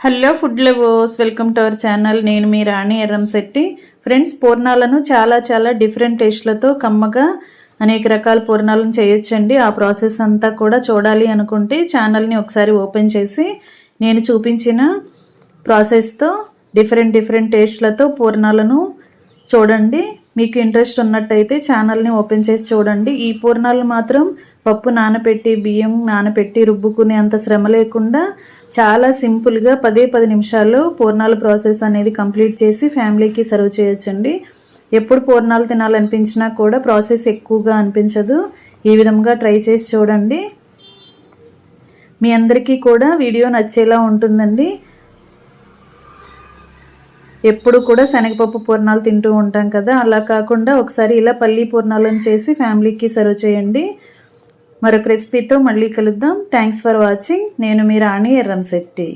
Hello food lovers welcome to our channel. నేను మీ రాణి Erramsetti friends పూర్ణాలను చాలా చాలా డిఫరెంట్ టేస్ట్లతో కమ్మగా అనేక రకాల పూర్ణాలను చేయొచ్చండి. ఆ ప్రాసెస్ అంతా కూడా చూడాలి అనుకుంటే ఛానల్ని ఒకసారి ఓపెన్ చేసి నేను చూపించిన ప్రాసెస్తో డిఫరెంట్ డిఫరెంట్ టేస్ట్లతో పూర్ణాలను చూడండి. మీకు ఇంట్రెస్ట్ ఉన్నట్టయితే ఛానల్ని ఓపెన్ చేసి చూడండి. ఈ పూర్ణాలు మాత్రం పప్పు నానపెట్టి బియ్యం నానపెట్టి రుబ్బుకునే అంత శ్రమ లేకుండా చాలా సింపుల్గా పదే పది నిమిషాల్లో పూర్ణాల ప్రాసెస్ అనేది కంప్లీట్ చేసి ఫ్యామిలీకి సర్వ్ చేయొచ్చండి. ఎప్పుడు పూర్ణాలు తినాలనిపించినా కూడా ప్రాసెస్ ఎక్కువగా అనిపించదు. ఈ విధంగా ట్రై చేసి చూడండి. మీ అందరికీ కూడా వీడియో నచ్చేలా ఉంటుందండి. ఎప్పుడు కూడా శనగపప్పు పూర్ణాలు తింటూ ఉంటాం కదా. అలా కాకుండా ఒకసారి ఇలా పల్లీ పూర్ణాలను చేసి ఫ్యామిలీకి సర్వ్ చేయండి. మరొక రెసిపీతో మళ్ళీ కలుద్దాం. థ్యాంక్స్ ఫర్ వాచింగ్ నేను మీ రాణి ఎర్రంశెట్టి